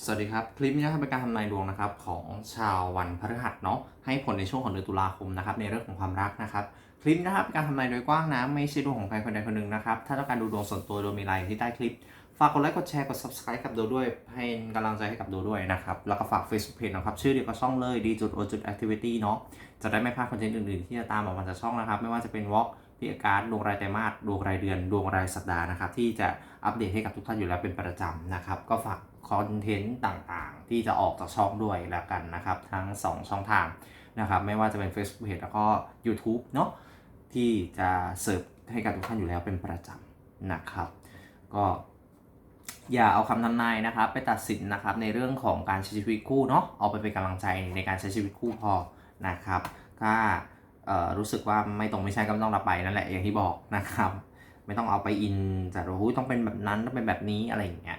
สวัสดีครับ คลิปนี้นะครับเป็นการทำนายดวงนะครับของชาววันพฤหัสเนาะให้ผลในช่วงของเดือนตุลาคมนะครับในเรื่องของความรักนะครับคลิปนะครับเป็นการทำนายโดยกว้างนะไม่ใช่ดวงของใครคนใดคนหนึ่งนะครับถ้าต้องการดูดวงส่วนตัวโดยมีไลน์ที่ใต้คลิป ฝากกดไลค์กดแชร์กด subscribe กับโดด้วยให้กำลังใจให้กับโดด้วยนะครับแล้วก็ฝาก Facebook Page นะครับชื่อเดียวกับช่องเลยดีจุดโอจุด activity เนาะจะได้ไม่พลาดคอนเทนต์อื่นๆ ที่จะตามออกมาจากช่องนะครับไม่ว่าจะเป็นวอล์กพิอาการดวงรายไตรมาสดวงรายเดือนดวงรายสัปดาห์นะครับที่จะอัปเดตให้กับทุกท่านอยู่แล้วเป็นประจำนะครับก็ฝาก คอนเทนต์ต่างๆ ที่จะออกจากช่องด้วยแล้วกันนะครับ ทั้ง 2 ช่องทางนะครับ ไม่ว่าจะเป็น Facebook Page แล้วก็ YouTube เนาะที่จะเสิร์ฟให้กับทุกท่านอยู่แล้วเป็นประจำนะครับ ก็อย่าเอาคำทำนายนะครับ ไปตัดสินนะครับในเรื่องของการใช้ชีวิตคู่เนาะเอาไปเป็นกำลังใจในการใช้ชีวิตคู่พอนะครับ ถ้ารู้สึกว่าไม่ตรงไม่ใช่ก็ไม่ต้องรับไปนั่นแหละอย่างที่บอกนะครับ ไม่ต้องเอาไปอินแต่ว่าอุ๊ยต้องเป็นแบบนั้นต้องเป็นแบบนี้อะไรอย่างเงี้ย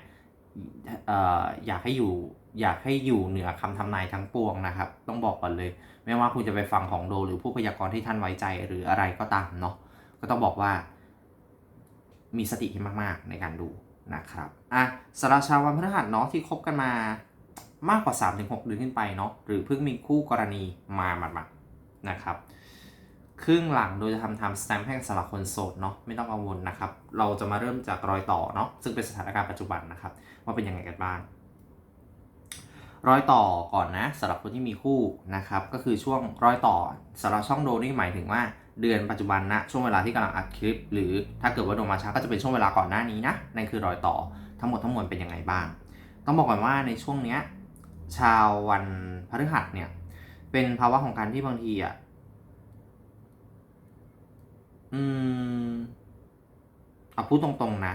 อยากให้อยู่อยากให้อยู่เหนือคำทำนายทั้งปวงนะครับ ต้องบอกก่อนเลย ไม่ว่าคุณจะไปฟังของโด หรือผู้พยากรณ์ที่ท่านไว้ใจหรืออะไรก็ตามเนาะก็ต้องบอกว่า มีสติให้มากๆในการดูนะครับอะสำหรับชาววันพฤหัสเนาะที่คบกันมามากกว่า 3-6 เดือนขึ้นไปเนาะหรือเพิ่งมีคู่กรณีมาหมาดๆนะครับ ครึ่งหลังโดยจะทำทำสแตมป์ให้สำหรับคนโสดเนาะไม่ต้องกังวลนะครับ เราจะมาเริ่มจากรอยต่อเนาะซึ่งเป็นสถานการณ์ปัจจุบันนะครับ ว่าเป็นยังไงกันบ้าง รอยต่อก่อนนะสำหรับคนที่มีคู่นะครับ ก็คือช่วงรอยต่อสำหรับช่องโดนี่หมายถึงว่าเดือนปัจจุบันนะช่วงเวลาที่กำลังอัดคลิป หรือถ้าเกิดว่าโดนมาช้าก็จะเป็นช่วงเวลาก่อนหน้านี้นะนั่นคือรอยต่อทั้งหมดทั้งมวลเป็นยังไงบ้าง ต้องบอกก่อนว่าในช่วงเนี้ยชาววันพฤหัสเนี่ยเป็นภาวะของการที่บางทีอะ อืมเอาพูดตรงๆนะ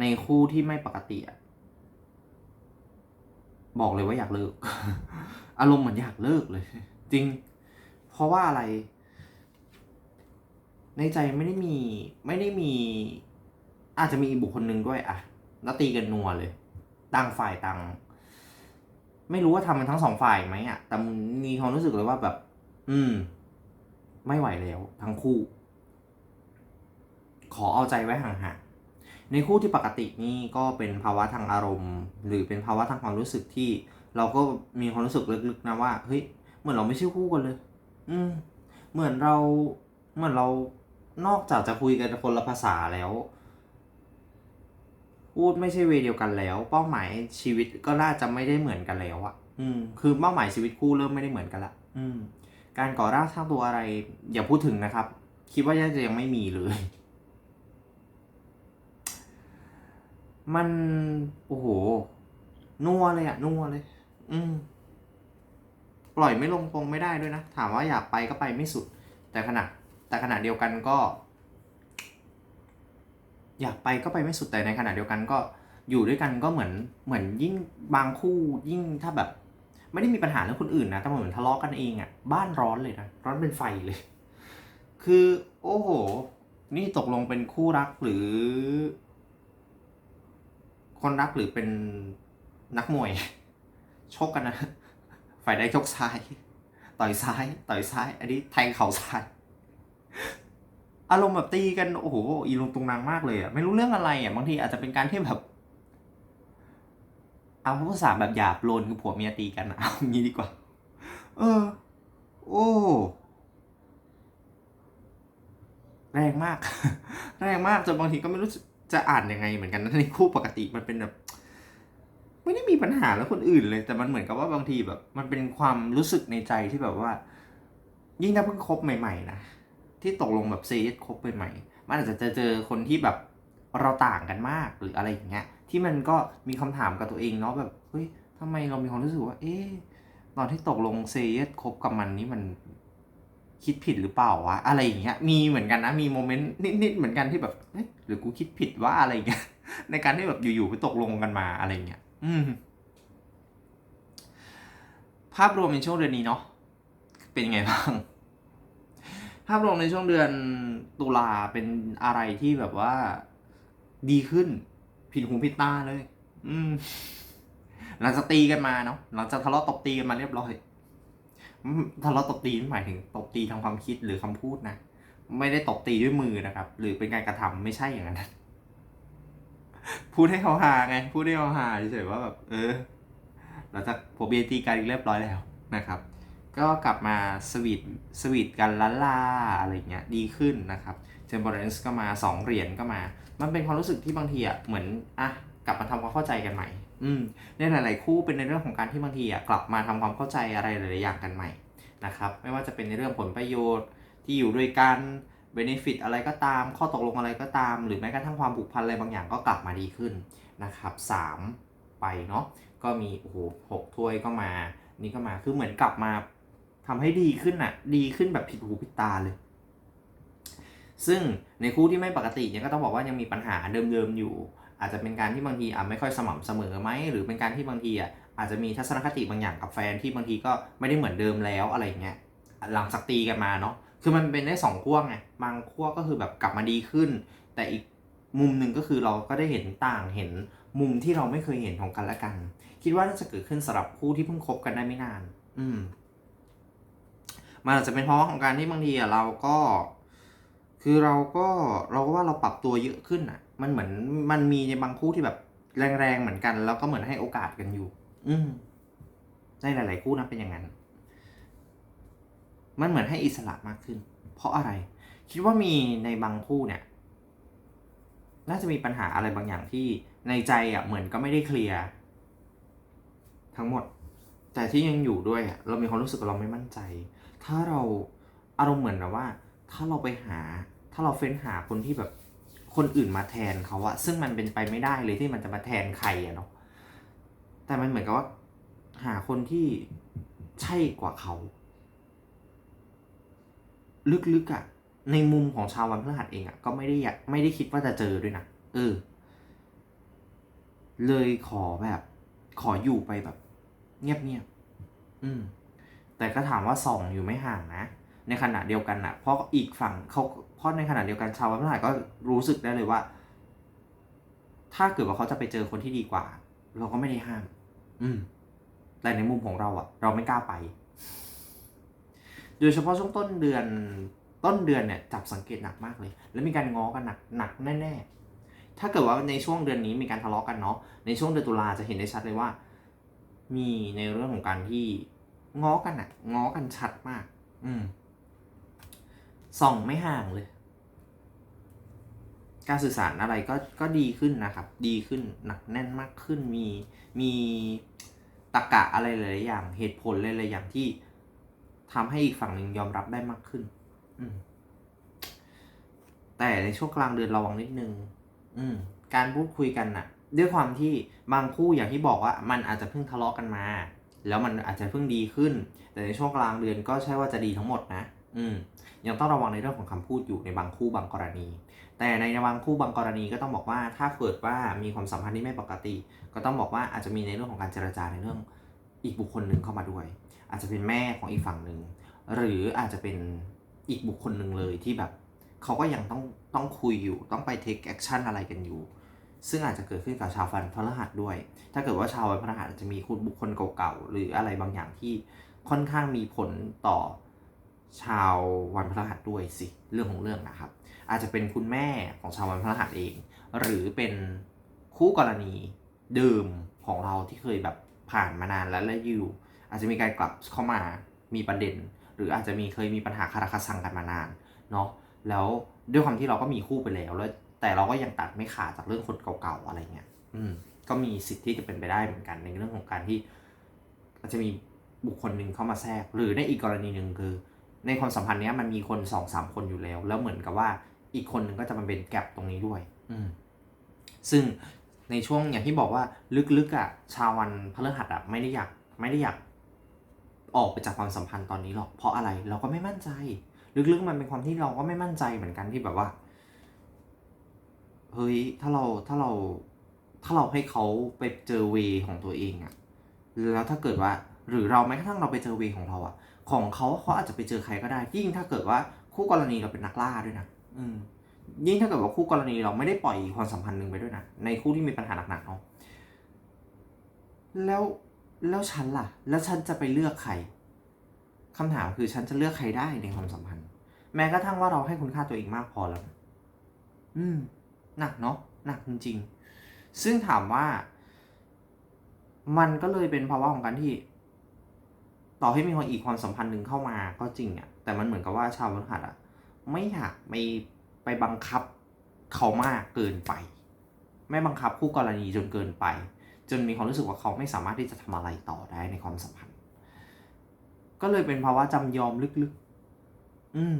ในคู่ที่ไม่ปกติอะบอกเลยว่าอยากเลิก อารมณ์เหมือนอยากเลิกเลย จริง เพราะว่าอะไร ในใจไม่ได้มี ไม่ได้มี อาจจะมีอีกบุคคลหนึ่งด้วยอะแล้วตีกันนัวเลย ต่างฝ่ายต่าง ไม่รู้ว่าทำมันทั้งสองฝ่ายไหมอะแต่มีความรู้สึกเลยว่าแบบ อืม ไม่ไหวแล้ว ทั้งคู่ ขอเอาใจไว้ห่างๆในคู่ที่ปกตินี่ก็เป็นภาวะทางอารมณ์ หรือเป็นภาวะทางความรู้สึกที่ เราก็มีความรู้สึกลึกๆนะว่าเฮ้ยเหมือนเราไม่ใช่คู่กันเลย อืม เหมือนเราเหมือนเรานอกจากจะคุยกันคนละภาษาแล้วพูดไม่ใช่เวเดียวกันแล้ว เป้าหมายชีวิตก็น่าจะไม่ได้เหมือนกันแล้วอะอืม คือเป้าหมายชีวิตคู่เริ่มไม่ได้เหมือนกันละ อืม การก่อร่างสร้างตัวอะไร อย่าพูดถึงนะครับ คิดว่าน่าจะยังไม่มีเลย มัน โอ้โห นัวเลยอะนัวเลย อืม ปล่อยไม่ลงปรงไม่ได้ด้วยนะ ถามว่าอยากไปก็ไปไม่สุด แต่ขณะ แต่ขณะเดียวกันก็ อยากไปก็ไปไม่สุดแต่ในขณะเดียวกันก็อยู่ด้วยกันก็เหมือนเหมือนยิ่งบางคู่ยิ่งถ้าแบบ ไม่ได้มีปัญหาเรื่องคนอื่นนะแต่เหมือนทะเลาะกันเองอะ่ะ บ้านร้อนเลยนะ ร้อนเป็นไฟเลย คือ โอ้โห นี่ตกลงเป็นคู่รักหรือ คนรักหรือเป็นนักมวย ชกกันนะ ฝ่ายใดชกซ้าย ต่อยซ้าย ต่อยซ้าย อันนี้แทงเข่าซ้าย อารมณ์แบบตีกัน โอ้โห อีลงตุงนางมากเลยอะ ไม่รู้เรื่องอะไรอะ บางทีอาจจะเป็นการที่แบบ เอาภาษาแบบหยาบโลนคือผัวเมียตีกันเอางี้ดีกว่า เออ โอ้แรงมาก แรงมากจนบางทีก็ไม่รู้จะอ่านยังไงเหมือนกันนะในคู่ปกติมันเป็นแบบ ไม่ได้มีปัญหาแล้วคนอื่นเลย แต่มันเหมือนกับว่าบางทีแบบ มันเป็นความรู้สึกในใจที่แบบว่า ยิ่งถ้าเพิ่งคบใหม่ ๆ นะที่ตกลงแบบเซยคบใหม่ๆมันอาจจะเจอคนที่แบบ เราต่างกันมากหรืออะไรอย่างเงี้ยที่มันก็มีคำถามกับตัวเองเนาะแบบเฮ้ยทำไมเรามีความรู้สึกว่า เอ๊ะตอนที่ตกลงเซยคบกับมันนี่มันคิดผิดหรือเปล่าวะอะไรอย่างเงี้ยมีเหมือนกันนะมีโมเมนต์นิดๆเหมือนกันที่แบบเอ๊ะหรือกูคิดผิดว่าอะไรอย่างเงี้ยในการที่แบบอยู่ๆไปตกลงกันมาอะไรอย่างเงี้ยอืมภาพรวมในช่วงเดือนนี้เนาะเป็นยังไงบ้างภาพรวมในช่วงเดือนตุลาเป็นอะไรที่แบบว่า ดีขึ้น ผิดหูผิดตาเลย อืม หลังจากตีกันมาเนาะหลังจากทะเลาะตบตีกันมาเรียบร้อยทะเลาะตบตีไม่หมายถึงตบตีทางความคิดหรือคำพูดนะไม่ได้ตบตีด้วยมือนะครับ หรือเป็นการกระทำไม่ใช่อย่างนั้นพูดให้เขาหาไง พูดให้เขาหาเฉยๆว่าแบบ เออเราจะผมเบียตีกันเรียบร้อยแล้วนะครับ ก็กลับมาสวีทสวีทกันละลาอะไรเงี้ยดีขึ้นนะครับเทมเ r อร์เรนซ์ก็มา 2 เหรียญก็มา มันเป็นความรู้สึกที่บางทีอะเหมือนอะกลับมาทำความเข้าใจกันใหม่ อืมในหลาย ๆ คู่เป็นในเรื่องของการที่บางทีอะกลับมาทำความเข้าใจอะไรหลาย ๆ อย่างกันใหม่นะครับ ไม่ว่าจะเป็นในเรื่องผลประโยชน์ที่อยู่ด้วยกันเบนฟิตอะไรก็ตาม ข้อตกลงอะไรก็ตาม หรือแม้กระทั่งความผูกพันอะไรบางอย่างก็กลับมาดีขึ้นนะครับสามไปเนาะก็มีโอ้โหหกถ้วยก็มา นี่ก็มาคือเหมือนกลับมาทำให้ดีขึ้นอะดีขึ้นแบบผิดหูผิดตาเลย ซึ่งในคู่ที่ไม่ปกติเนี่ยก็ต้องบอกว่ายังมีปัญหาเดิมๆอยู่ อาจจะเป็นการที่บางทีอะไม่ค่อยสม่ำเสมอไหมหรือเป็นการที่บางทีอะอาจจะมีทัศนคติบางอย่างกับแฟนที่บางทีก็ไม่ได้เหมือนเดิมแล้วอะไรเงี้ยหลังจากตีกันมาเนาะคือมันเป็นได้สองขั้วไงบางขั้วก็คือแบบกลับมาดีขึ้น แต่อีกมุมหนึ่งก็คือเราก็ได้เห็นต่างเห็นมุมที่เราไม่เคยเห็นของกันและกัน คิดว่าน่าจะเกิดขึ้นสำหรับคู่ที่เพิ่งคบกันได้ไม่นาน อืมมันอาจจะเป็นเพราะของการที่บางทีอะเราก็ คือเราก็เราก็ว่าเราปรับตัวเยอะขึ้นอะ มันเหมือนมันมีในบางคู่ที่แบบแรงๆเหมือนกัน แล้วก็เหมือนให้โอกาสกันอยู่ อืมในหลาย ๆ คู่นะเป็นอย่างนั้น มันเหมือนให้อิสระมากขึ้น เพราะอะไร คิดว่ามีในบางคู่เนี่ย น่าจะมีปัญหาอะไรบางอย่างที่ในใจอะเหมือนก็ไม่ได้เคลียร์ทั้งหมด แต่ที่ยังอยู่ด้วยอะเรามีความรู้สึกว่าเราไม่มั่นใจ ถ้าเราอารมณ์เหมือนแบบว่า ถ้าเราไปหา ถ้าเราเฟ้นหาคนที่แบบคนอื่นมาแทนเขาอะซึ่งมันเป็นไปไม่ได้เลยที่มันจะมาแทนใครอะเนาะแต่มันเหมือนกับว่า หาคนที่ใช่กว่าเขา ลึกๆอะในมุมของชาววันพฤหัสเองอะก็ไม่ได้อยากไม่ได้คิดว่าจะเจอด้วยนะเออ เลยขอแบบ ขออยู่ไปแบบ เงียบๆอืม แต่ก็ถามว่าส่องอยู่ไม่ห่างนะ ในขณะเดียวกันนะเพราะอีกฝั่งเขาเพราะในขณะเดียวกันชาววันพฤหัสก็รู้สึกได้เลยว่า ถ้าเกิดว่าเขาจะไปเจอคนที่ดีกว่า เราก็ไม่ได้ห้าม อืม แต่ในมุมของเราอะเราไม่กล้าไป โดยเฉพาะช่วงต้นเดือนต้นเดือนเนี่ยจับสังเกตหนักมากเลย แล้วมีการง้อกันหนักหนักแน่ๆ ถ้าเกิดว่าในช่วงเดือนนี้มีการทะเลาะกันเนาะในช่วงเดือนตุลาจะเห็นได้ชัดเลยว่า มีในเรื่องของการที่ง้อกันอะง้อกันชัดมาก อืม ส่องไม่ห่างเลย การสื่อสารอะไรก็ก็ดีขึ้นนะครับ ดีขึ้นหนักแน่นมากขึ้นมีมีตรกะอะไรหลายอย่างเหตุผลหลายอย่างที่ทำให้อีกฝั่งหนึ่งยอมรับได้มากขึ้น อืมแต่ในช่วงกลางเดือนระวังนิดนึง อืม การพูดคุยกันน่ะ ด้วยความที่บางคู่อย่างที่บอกว่า มันอาจจะเพิ่งทะเลาะกันมา แล้วมันอาจจะเพิ่งดีขึ้น แต่ในช่วงกลางเดือนก็ใช่ว่าจะดีทั้งหมดนะ อืมยังต้องระวังในเรื่องของคำพูดอยู่ในบางคู่บางกรณี แต่ในบางคู่บางกรณีก็ต้องบอกว่าถ้าเกิดว่ามีความสัมพันธ์ที่ไม่ปกติ ก็ต้องบอกว่าอาจจะมีในเรื่องของการเจรจาในเรื่องอีกบุคคลหนึ่งเข้ามาด้วย อาจจะเป็นแม่ของอีกฝั่งหนึ่งหรืออาจจะเป็นอีกบุคคลหนึ่งเลยที่แบบเขาก็ยังต้องต้องคุยอยู่ต้องไป take action อะไรกันอยู่ ซึ่งอาจจะเกิดขึ้นกับชาวฟันพฤหัสด้วย ถ้าเกิดว่าชาววันพฤหัสอาจจะมีคุณบุคคลเก่าๆหรืออะไรบางอย่างที่ค่อนข้างมีผลต่อ ชาววันพฤหัสด้วยสิเรื่องของเรื่องนะครับ อาจจะเป็นคุณแม่ของชาววันพฤหัสเอง หรือเป็นคู่กรณีเดิมของเราที่เคยแบบผ่านมานานแล้วและอยู่อาจจะมีการกลับเข้ามามีประเด็น หรืออาจจะมีเคยมีปัญหาคาราคาซังกันมานานเนาะแล้วด้วยความที่เราก็มีคู่ไปแล้วแล้ว แต่เราก็ยังตัดไม่ขาดจากเรื่องคนเก่าๆอะไรเงี้ยอืมก็มีสิทธิ์ที่จะเป็นไปได้เหมือนกันในเรื่องของการที่อาจจะมีบุคคลหนึ่งเข้ามาแทรก หรือในอีกกรณีหนึ่งคือ ในความสัมพันธ์เนี้ยมันมีคนสองสามคนอยู่แล้ว แล้วเหมือนกับว่าอีกคนหนึ่งก็จะมาเป็นแกลบตรงนี้ด้วย อืมซึ่งในช่วงอย่างที่บอกว่าลึกๆอะ ชาววันพฤหัสอะไม่ได้อยากไม่ได้อยากออกไปจากความสัมพันธ์ตอนนี้หรอก เพราะอะไรเราก็ไม่มั่นใจ ลึกๆมันเป็นความที่เราก็ไม่มั่นใจเหมือนกันที่แบบว่าเฮ้ยถ้าเราถ้าเราถ้าเราให้เขาไปเจอเวของตัวเองอะแล้วถ้าเกิดว่า หรือเราแม้กระทั่งเราไปเจอเวของเราอะ ของเขาเขาอาจจะไปเจอใครก็ได้ ยิ่งถ้าเกิดว่าคู่กรณีเราเป็นนักล่าด้วยนะอืมยิ่งถ้าเกิดว่าคู่กรณีเราไม่ได้ปล่อยความสัมพันธ์หนึ่งไปด้วยนะในคู่ที่มีปัญหาหนักๆเนาะแล้วแล้วฉันล่ะ แล้วฉันจะไปเลือกใครคำถามคือฉันจะเลือกใครได้ในความสัมพันธ์ แม้กระทั่งว่าเราให้คุณค่าตัวเองมากพอแล้ว อืม หนักเนาะหนักจริงๆซึ่งถามว่า มันก็เลยเป็นภาวะของการที่ ต่อให้มีความอีกความสัมพันธ์หนึ่งเข้ามาก็จริงอะแต่มันเหมือนกับว่าชาวพฤหัสอะไม่อยากไปไปบังคับเขามากเกินไป ไม่บังคับคู่กรณีจนเกินไป จนมีความรู้สึกว่าเขาไม่สามารถที่จะทำอะไรต่อได้ในความสัมพันธ์ ก็เลยเป็นภาวะจำยอมลึกๆ อืม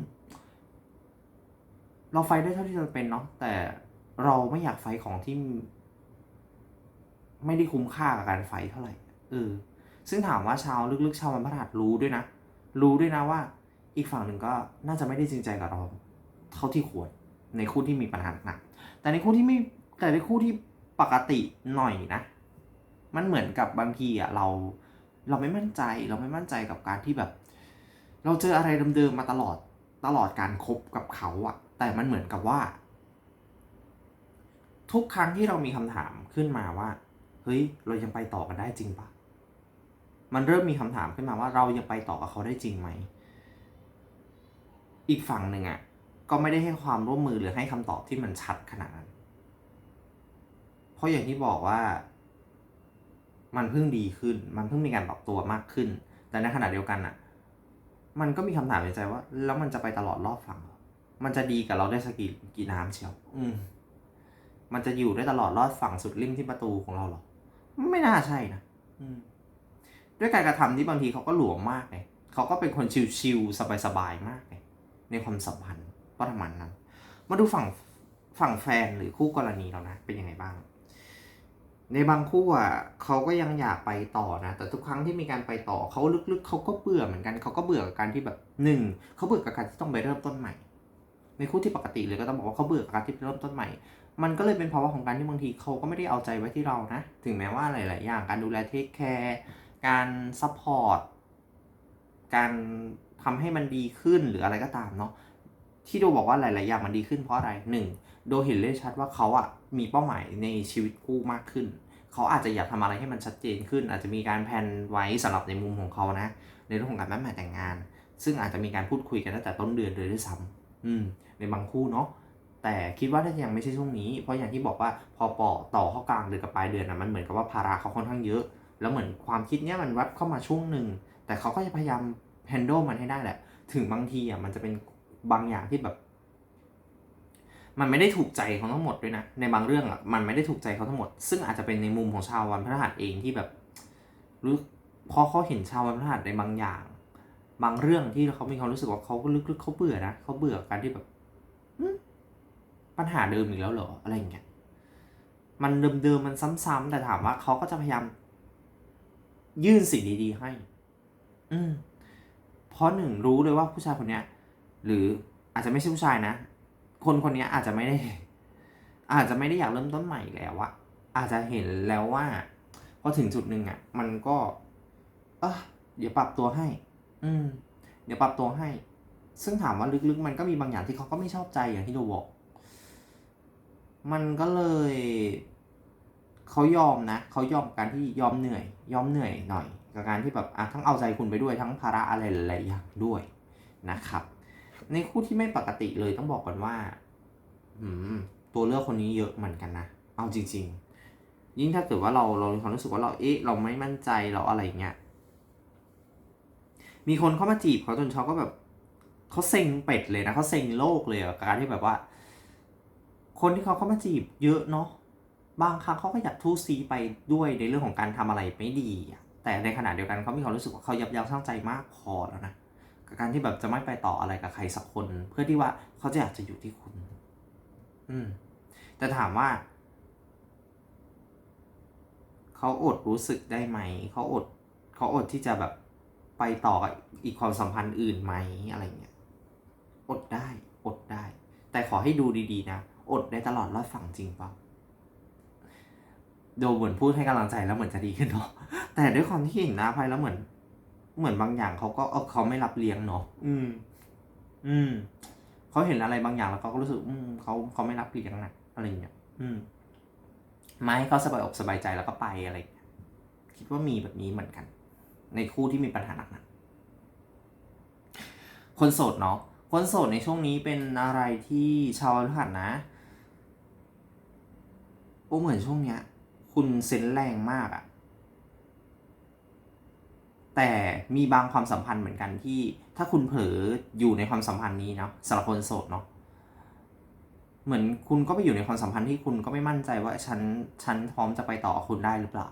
เราไฟได้เท่าที่เราเป็นเนาะแต่เราไม่อยากไฟของที่ ไม่ได้คุ้มค่ากับการไฟเท่าไหร่เออ ซึ่งถามว่าชาวลึกๆชาววันพฤหัสรู้ด้วยนะ รู้ด้วยนะว่า อีกฝั่งหนึ่งก็น่าจะไม่ได้จริงใจกับเราเท่าที่ควรในคู่ที่มีปัญหาหนักแต่ในคู่ที่ไม่แต่ในคู่ที่ปกติหน่อยนะ มันเหมือนกับบางทีอะเราเราไม่มั่นใจเราไม่มั่นใจกับการที่แบบ เราเจออะไรเดิมๆมาตลอดตลอดการคบกับเขาอะแต่มันเหมือนกับว่า ทุกครั้งที่เรามีคำถามขึ้นมาว่า เฮ้ย เรายังไปต่อกันได้จริงปะ มันเริ่มมีคำถามขึ้นมาว่าเรายังไปต่อกับเขาได้จริงไหม อีกฝั่งหนึ่งอะก็ไม่ได้ให้ความร่วมมือหรือให้คำตอบที่มันชัดขนาดนั้น เพราะอย่างที่บอกว่า มันเพิ่งดีขึ้น มันเพิ่งมีการปรับตัวมากขึ้น แต่ในขณะเดียวกันอะมันก็มีคำถามในใจว่า แล้วมันจะไปตลอดรอบฝั่ง มันจะดีกับเราได้สักกี่กี่น้ำเชียว อืม มันจะอยู่ได้ตลอดรอดฝั่งสุดริมที่ประตูของเราเหรอ ไม่น่าใช่นะ อืม ด้วยการกระทำที่บางทีเขาก็หลวมมากเลยเขาก็เป็นคนชิลๆสบายๆมากเลยในความสัมพันธ์ประมาณนั้น มาดูฝั่งฝั่งแฟนหรือคู่กรณีเรานะ เป็นยังไงบ้าง ในบางคู่อะเขาก็ยังอยากไปต่อนะ แต่ทุกครั้งที่มีการไปต่อเขาลึกๆเขาก็เบื่อเหมือนกันเขาก็เบื่อกับการที่แบบหนึ่งเขาเบื่อกับการที่ต้องไปเริ่มต้นใหม่ ในคู่ที่ปกติเลยก็ต้องบอกว่าเขาเบื่อกับการที่ไปเริ่มต้นใหม่ มันก็เลยเป็นภาวะของการที่บางทีเขาก็ไม่ได้เอาใจไว้ที่เรานะ ถึงแม้ว่าหลาย ๆ อย่างการดูแลเทคแคร์ การซัพพอร์ตการทำให้มันดีขึ้นหรืออะไรก็ตามเนาะที่โดบอกว่าหลาย ๆ อย่างมันดีขึ้นเพราะอะไรหนึ่งโดเห็นเลยชัดว่าเขาอะมีเป้าหมายในชีวิตคู่มากขึ้น เขาอาจจะอยากทำอะไรให้มันชัดเจนขึ้น อาจจะมีการแผนไว้สำหรับในมุมของเขานะ ในเรื่องของการมั่นหมายแต่งงาน ซึ่งอาจจะมีการพูดคุยกันตั้งแต่ต้นเดือนเลยด้วยซ้ำอืม ในบางคู่เนาะแต่คิดว่าน่าจะยังไม่ใช่ช่วงนี้ เพราะอย่างที่บอกว่าพอปอต่อเข้ากลางเดือนกับปลายเดือนนะมันเหมือนกับว่าภาระเขาค่อนข้างเยอะ แล้วเหมือนความคิดเนี้ยมันแวัดเข้ามาช่วงหนึ่ง แต่เขาก็จะพยายาม handle มันให้ได้แหละ ถึงบางทีอะมันจะเป็นบางอย่างที่แบบ มันไม่ได้ถูกใจเขาทั้งหมดด้วยนะ ในบางเรื่องอะมันไม่ได้ถูกใจเขาทั้งหมด ซึ่งอาจจะเป็นในมุมของชาววันพฤหัสเองที่แบบรู้พอเขาเห็นชาววันพฤหัสในบางอย่าง บางเรื่องที่เขามีความรู้สึกว่าเขาก็ลึกๆเขาเบื่อนะเขาเบื่อการที่แบบปัญหาเดิมอีกแล้วเหรออะไรอย่างเงี้ยมันเดิมๆมันซ้ำๆแต่ถามว่าเขาก็จะพยายาม ยื่นสิ่งดีๆให้ อืมเพราะหนึ่งรู้เลยว่าผู้ชายคนเนี้ย หรืออาจจะไม่ใช่ผู้ชายนะ คนคนเนี้ยอาจจะไม่ได้ อาจจะไม่ได้อยากเริ่มต้นใหม่แล้วอะอาจจะเห็นแล้วว่าพอถึงจุดหนึ่งอะมันก็เออเดี๋ยวปรับตัวให้ อืม เดี๋ยวปรับตัวให้ ซึ่งถามว่าลึกๆ มันก็มีบางอย่างที่เขาก็ไม่ชอบใจอย่างที่เราบอก มันก็เลย เขายอมนะเขายอมกับการที่ยอมเหนื่อย ยอมเหนื่อยหน่อย กับการที่แบบอะทั้งเอาใจคุณไปด้วยทั้งภาระอะไรหลายๆอย่างด้วยนะครับ ในคู่ที่ไม่ปกติเลยต้องบอกก่อนว่าตัวเลือกคนนี้เยอะเหมือนกันนะเอาจริง ๆ ยิ่งถ้าเกิดว่าเราเราความรู้สึกว่าเราเอ๊ะเราไม่มั่นใจเราอะไรเงี้ยมีคนเข้ามาจีบเขาจนเขาก็แบบเขาเซ็งเป็ดเลยนะเขาเซ็งโลกเลยกับการที่แบบว่า คนที่เขาเข้ามาจีบเยอะเนาะ บางครั้งเขาก็อยากทู่ซีไปด้วยในเรื่องของการทำอะไรไม่ดี แต่ในขณะเดียวกันเขามีความรู้สึกว่าเขายับยั้งชั่งใจมากพอแล้วนะกับการที่แบบจะไม่ไปต่ออะไรกับใครสักคน เพื่อที่ว่าเขาจะอยากจะอยู่ที่คุณ อืม แต่ถามว่าเขาอดรู้สึกได้ไหมเขาอดเขาอดที่จะแบบไปต่ออีกความสัมพันธ์อื่นไหมอะไรเงี้ยอดได้ อดได้ แต่ขอให้ดูดีๆนะ อดได้ตลอดรอดฝั่งจริงเปล่า ดูเหมือนพูดให้กำลังใจแล้วเหมือนจะดีขึ้นเนาะแต่ด้วยความที่เห็นหน้าไพ่แล้วเหมือน เหมือนบางอย่างเขาก็เออเขาไม่รับเลี้ยงเนาะอืม อืมเขาเห็นอะไรบางอย่างแล้วเขาก็รู้สึก อืมเขาเขาไม่รับเลี้ยงนะอะไรเงี้ยอืมมาให้เขาสบายอกสบายใจแล้วก็ไปอะไรคิดว่ามีแบบนี้เหมือนกัน ในคู่ที่มีปัญหาหนักๆคนโสดเนาะคนโสดในช่วงนี้เป็นอะไรที่ชาวพฤหัสนะโอ้เหมือนช่วงเนี้ย คุณเซนแรงมากอะแต่มีบางความสัมพันธ์เหมือนกันที่ ถ้าคุณเผลออยู่ในความสัมพันธ์นี้เนาะสำหรับคนโสดเนาะเหมือนคุณก็ไปอยู่ในความสัมพันธ์ที่คุณก็ไม่มั่นใจว่าฉันฉันพร้อมจะไปต่อคุณได้หรือเปล่า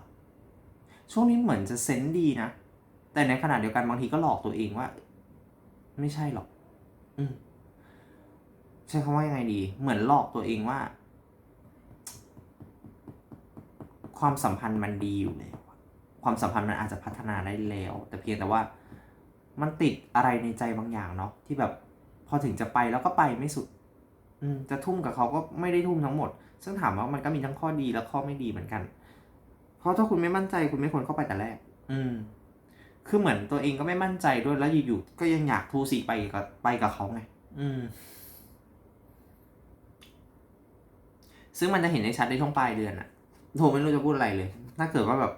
ช่วงนี้เหมือนจะเซนดีนะ แต่ในขณะเดียวกันบางทีก็หลอกตัวเองว่า ไม่ใช่หรอก อืมใช้คำว่ายังไงดี เหมือนหลอกตัวเองว่า ความสัมพันธ์มันดีอยู่แล้วความสัมพันธ์มันอาจจะพัฒนาได้แล้ว แต่เพียงแต่ว่ามันติดอะไรในใจบางอย่างเนาะที่แบบพอถึงจะไปแล้วก็ไปไม่สุด อืมจะทุ่มกับเขาก็ไม่ได้ทุ่มทั้งหมด ซึ่งถามว่ามันก็มีทั้งข้อดีและข้อไม่ดีเหมือนกัน เพราะถ้าคุณไม่มั่นใจคุณไม่ควรเข้าไปแต่แรก อืม คือเหมือนตัวเองก็ไม่มั่นใจด้วยแล้วอยู่ๆก็ยังอยากทูสีไปกับไปกับเขาไงอืม ซึ่งมันจะเห็นได้ชัดในช่วงปลายเดือนอะ โถไม่รู้จะพูดอะไรเลย ถ้าเกิดว่าแบบ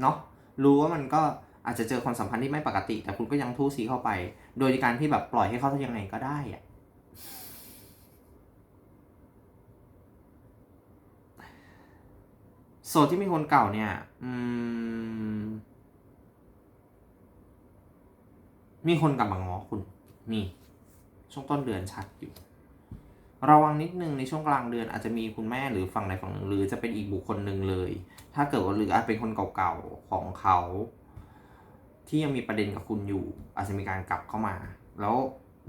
เนาะรู้ว่ามันก็อาจจะเจอความสัมพันธ์ที่ไม่ปกติ แต่คุณก็ยังทูสีเข้าไป โดยการที่แบบปล่อยให้เขายังไงก็ได้อะโสดที่มีคนเก่าเนี่ย อืม มีคนกลับมาง้อคุณ มี ช่วงต้นเดือนชัดอยู่ ระวังนิดนึงในช่วงกลางเดือนอาจจะมีคุณแม่หรือฝั่งใดฝั่งหนึ่งหรือจะเป็นอีกบุคคลหนึ่งเลย ถ้าเกิดว่าหรืออาจเป็นคนเก่าๆของเขา ที่ยังมีประเด็นกับคุณอยู่ อาจจะมีการกลับเข้ามา แล้ว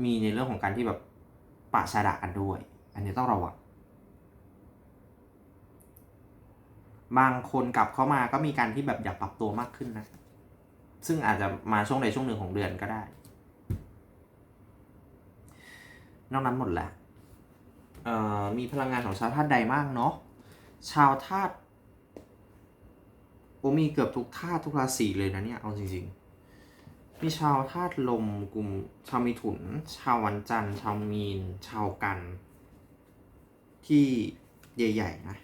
มีในเรื่องของการที่แบบปะชาดะกันด้วย อันนี้ต้องระวังบางคนกลับเข้ามาก็มีการที่แบบอยากปรับตัวมากขึ้นนะ ซึ่งอาจจะมาช่วงใดช่วงหนึ่งของเดือนก็ได้ นอกนั้นหมดแหละเอ่อ มีพลังงานของชาวธาตุใดมากเนาะชาวธาตุโอมีเกือบทุกธาตุทุกราศีเลยนะเนี่ยเอาจริงๆ มีชาวธาตุลมกลุ่มชาวมิถุน ชาววันจันทร์ชาวมีน ชาวกัน ที่ใหญ่ๆนะ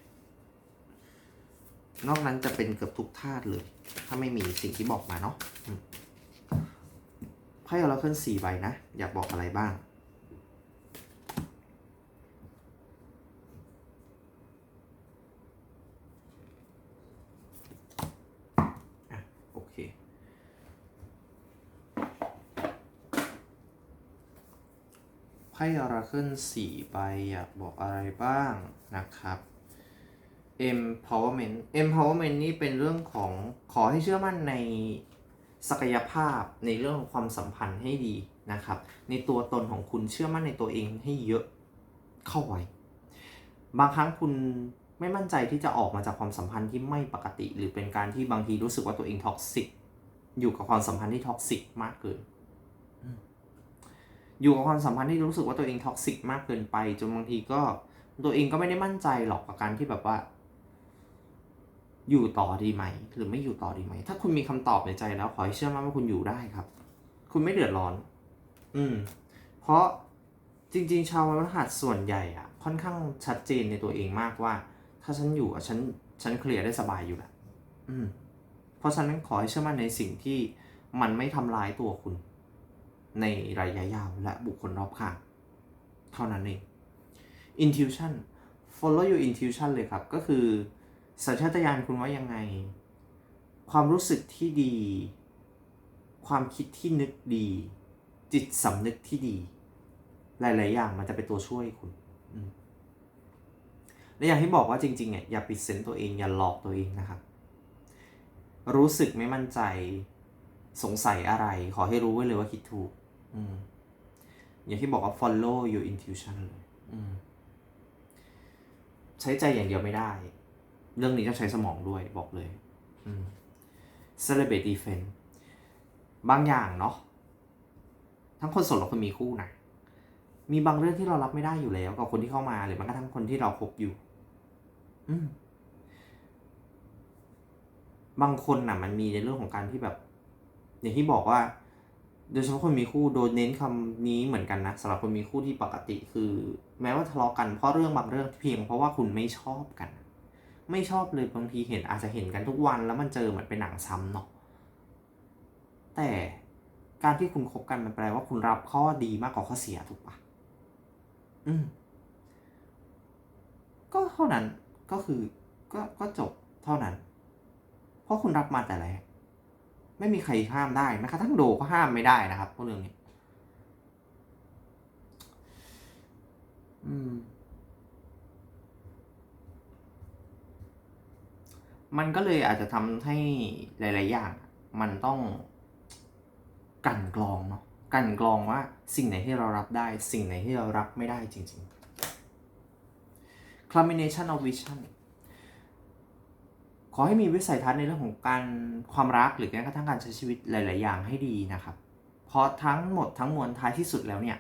นอกนั้นจะเป็นเกือบทุกธาตุเลย ถ้าไม่มีสิ่งที่บอกมาเนาะไพ่เราขึ้นสี่ใบนะ อยากบอกอะไรบ้าง อะ โอเค ไพ่เราขึ้นสี่ใบอยากบอกอะไรบ้างนะครับ empowerment empowerment นี่เป็นเรื่องของขอให้เชื่อมั่นในศักยภาพในเรื่องของความสัมพันธ์ให้ดีนะครับ ในตัวตนของคุณเชื่อมั่นในตัวเองให้เยอะเข้าไว้ บางครั้งคุณไม่มั่นใจที่จะออกมาจากความสัมพันธ์ที่ไม่ปกติ หรือเป็นการที่บางทีรู้สึกว่าตัวเองท็อกซิกอยู่กับความสัมพันธ์ที่ท็อกซิกมากเกิน อยู่กับความสัมพันธ์ที่รู้สึกว่าตัวเองท็อกซิกมากเกินไป จนบางทีก็ตัวเองก็ไม่ได้มั่นใจหรอกกับการที่แบบว่า อยู่ต่อดีไหม หรือไม่อยู่ต่อดีไหม ถ้าคุณมีคำตอบในใจแล้ว ขอให้เชื่อมั่นว่าคุณอยู่ได้ครับ คุณไม่เดือดร้อน อืม เพราะจริง ๆ ชาววันพฤหัสส่วนใหญ่อะค่อนข้างชัดเจนในตัวเองมากว่า ถ้าฉันอยู่อะฉันฉันเคลียร์ได้สบายอยู่แหละอืม เพราะฉะนั้นขอให้เชื่อมั่นในสิ่งที่มันไม่ทำร้ายตัวคุณ ในระยะยาวและบุคคลรอบข้าง เท่านั้นเอง intuition follow your intuition เลยครับ ก็คือ สัญชาตญาณคุณว่ายังไง ความรู้สึกที่ดี ความคิดที่นึกดี จิตสำนึกที่ดี หลาย ๆ อย่างมันจะเป็นตัวช่วยคุณและอย่างที่บอกว่าจริงๆเนี่ยอย่าปิดเซนต์ตัวเอง อย่าหลอกตัวเองนะครับ รู้สึกไม่มั่นใจสงสัยอะไร ขอให้รู้ไว้เลยว่าคิดถูก อืมอย่างที่บอกว่า follow your intuition เลยอืมใช้ใจอย่างเดียวไม่ได้ เรื่องนี้ต้องใช้สมองด้วยบอกเลยอืม celebrate defense บางอย่างเนาะทั้งคนโสดและคนมีคู่นะมีบางเรื่องที่เรารับไม่ได้อยู่แล้ว กับคนที่เข้ามาหรือแม้กระทั่งคนที่เราคบอยู่ อืมบางคนน่ะ มันมีในเรื่องของการที่แบบ อย่างที่บอกว่า โดยเฉพาะคนมีคู่โดนเน้นคำนี้เหมือนกันนะสำหรับคนมีคู่ที่ปกติคือ แม้ว่าทะเลาะกันเพราะเรื่องบางเรื่องเพียงเพราะว่าคุณไม่ชอบกัน ไม่ชอบเลยบางทีเห็นอาจจะเห็นกันทุกวันแล้วมันเจอเหมือนเป็นหนังซ้ำเนาะแต่การที่คุณคบกันมันแปลว่าคุณรับข้อดีมากกว่าข้อเสียถูกปะอืม ก็เท่านั้นก็ก็คือ ก็ก็จบเท่านั้น เพราะคุณรับมาแต่แรก ไม่มีใครห้ามได้แม้กระทั่งโดก็ห้ามไม่ได้นะครับพวกเรื่องนี้อืมมันก็เลยอาจจะทำให้หลาย ๆ อย่าง มันต้องกันกรองเนาะกันกรองว่าสิ่งไหนที่เรารับได้ สิ่งไหนที่เรารับไม่ได้จริง ๆ culmination of vision ขอให้มีวิสัยทัศน์ในเรื่องของการความรักหรือแม้กระทั่งการใช้ชีวิตหลาย ๆ อย่างให้ดีนะครับ เพราะทั้งหมดทั้งมวลท้ายที่สุดแล้วเนี่ย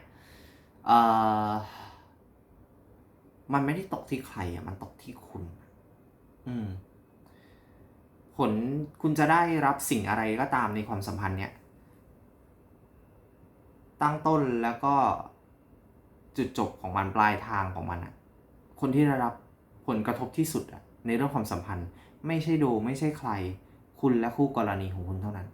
มันไม่ได้ตกที่ใครอะมันตกที่คุณ อืม ผลคุณจะได้รับสิ่งอะไรก็ตามในความสัมพันธ์เนี่ย ตั้งต้นแล้วก็จุดจบของมันปลายทางของมันอะ คนที่ได้รับผลกระทบที่สุดอะในเรื่องความสัมพันธ์ ไม่ใช่โดไม่ใช่ใคร คุณและคู่กรณีของคุณเท่านั้น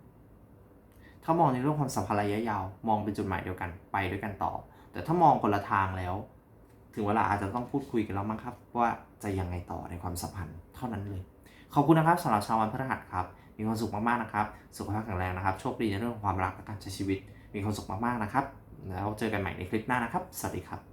ถ้ามองในเรื่องความสัมพันธ์ระยะยาว มองเป็นจุดหมายเดียวกันไปด้วยกันต่อ แต่ถ้ามองคนละทางแล้ว ถึงเวลาอาจจะต้องพูดคุยกันแล้วมั้งครับ ว่าจะยังไงต่อในความสัมพันธ์เท่านั้นเลยขอบคุณนะครับสำหรับชาววันพฤหัสครับ มีความสุขมากๆนะครับ สุขภาพแข็งแรงนะครับ โชคดีในเรื่องของความรักและการใช้ชีวิต มีความสุขมากๆนะครับ แล้วเจอกันใหม่ในคลิปหน้านะครับ สวัสดีครับ